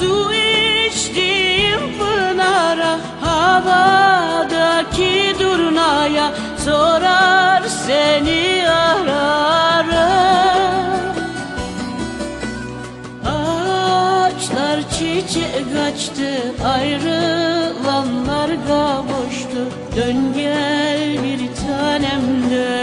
Su içtiğim pınara Havadaki durnaya Sorar seni ararım. Ağaçlar çiçek açtı Ayrılanlar kavuştu. Dön gel bir tanem dön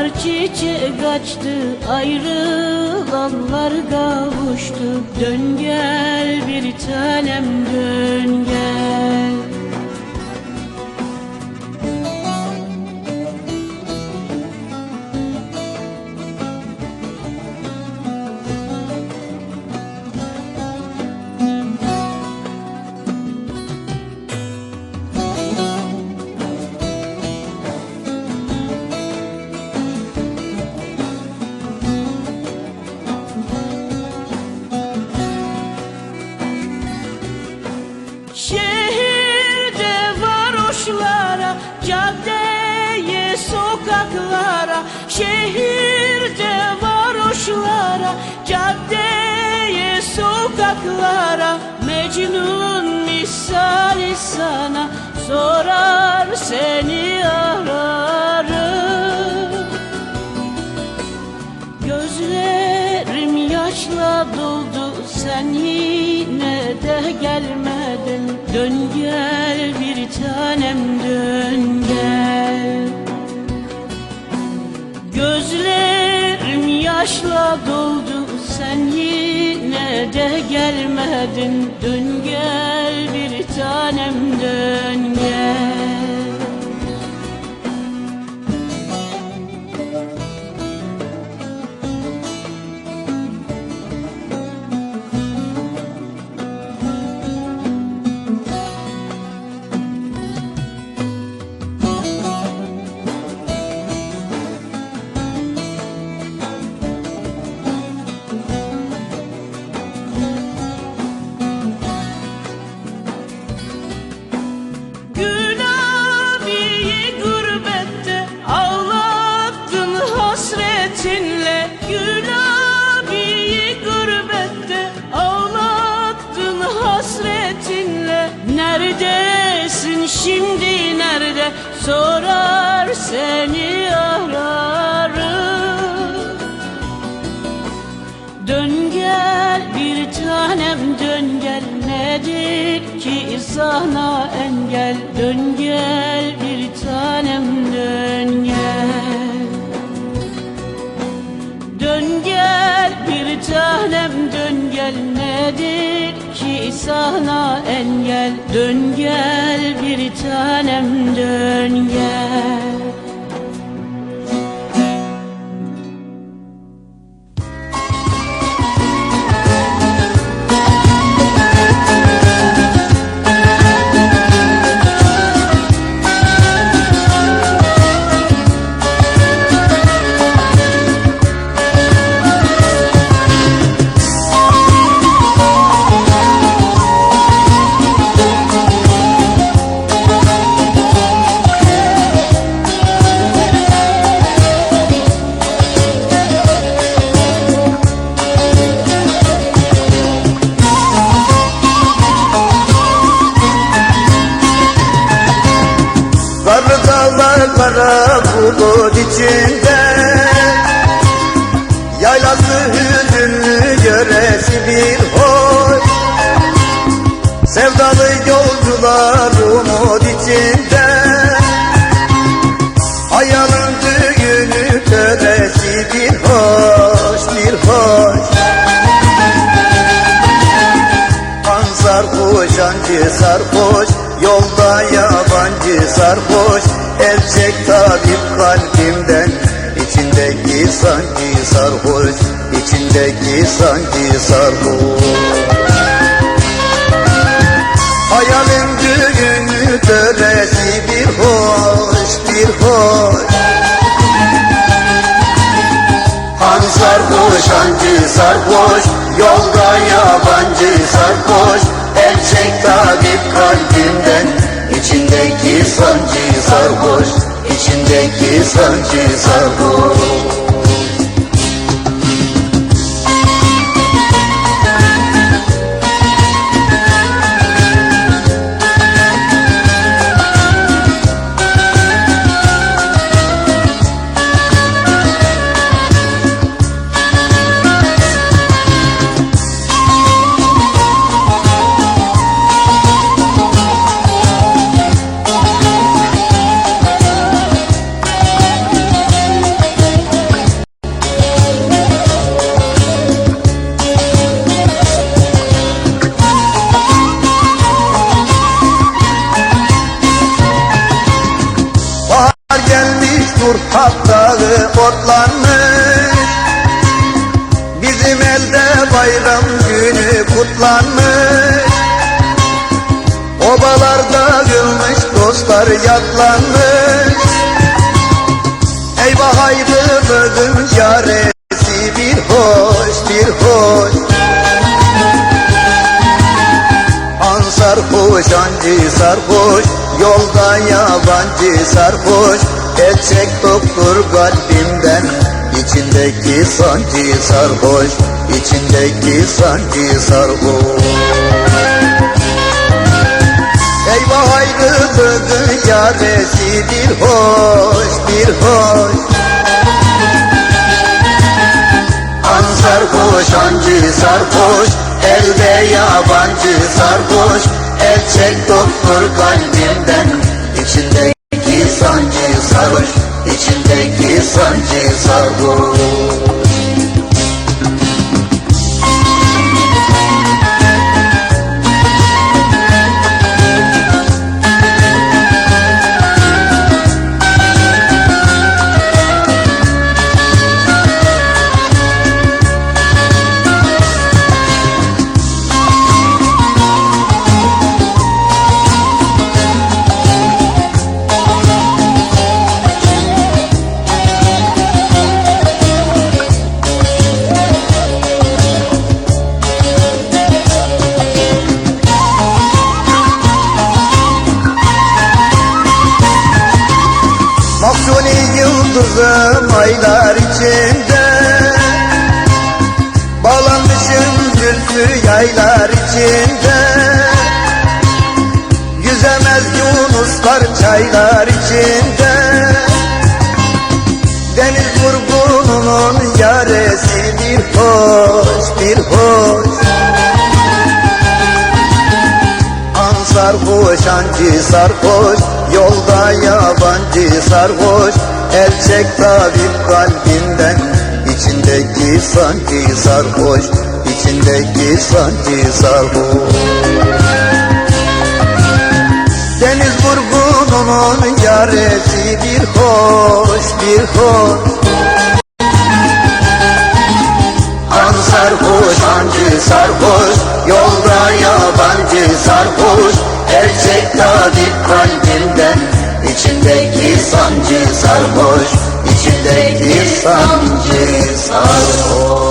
Ağaçlar çiçek açtı Ayrılanlar kavuştu. Dön gel bir tanem dön gel sokaklara Mecnun misali sana sorar seni ararım. Gözlerim yaşla doldu sen yine de gelmedin. Dön gel gelmedin Dön gel şimdi nerede? Sorar seni ararım. Dön gel bir tanem dön gel. Nedir ki sana engel? Dön gel bir tanem dön gel. Dön gel bir tanem dön gel. Nedir sana engel. Dön gel bir tanem dön gel kara bulut içinde. Yaylası hüzünlü yöresi bir hoş. Sevdalı yolcular umut içinde. Hayalın düğünü töresi bir hoş sarhoş Yolda yabancı sarhoş. Erkek tabip kalbimden içindeki sancı sarhoş. İçindeki sancı sarhoş dur dağı otlanmış. Bizim elde bayram günü kutlanmış. Obalarda gülmüş dostlar yatlanmış. Eyvah ayrılığın yaresi An sarhoş Yolda yabancı sarhoş. Gerçek doktor kalbimden içindeki sancı sarhoş. İçindeki sancı sarhoş. Eyvah ayrılığın yaresi bir hoş bir hoş. An sarhoş ancı sarhoş Elde yabancı sarhoş Erkek doktor kalbimden içindeki sancı sarhoş içindeki sancı sarhoş aylar içinde. Bağlanmışım zülfü yaylar içinde. Yüzemez yunuslar çaylar içinde. Deniz vurgununun yaresi bir hoş bir hoş. Sarhoş ancı sarhoş Yolda yabancı sarhoş Erkek tabip kalbinden içindeki sancı sarhoş içindeki sancı sarhoş Deniz vurgununun yaresi bir hoş bir hoş. An sarhoş ancı sarhoş Yolda yabancı sarhoş Erkek tabip kalbimden içindeki yabancı sarhoş İçindeki sancı sarhoş.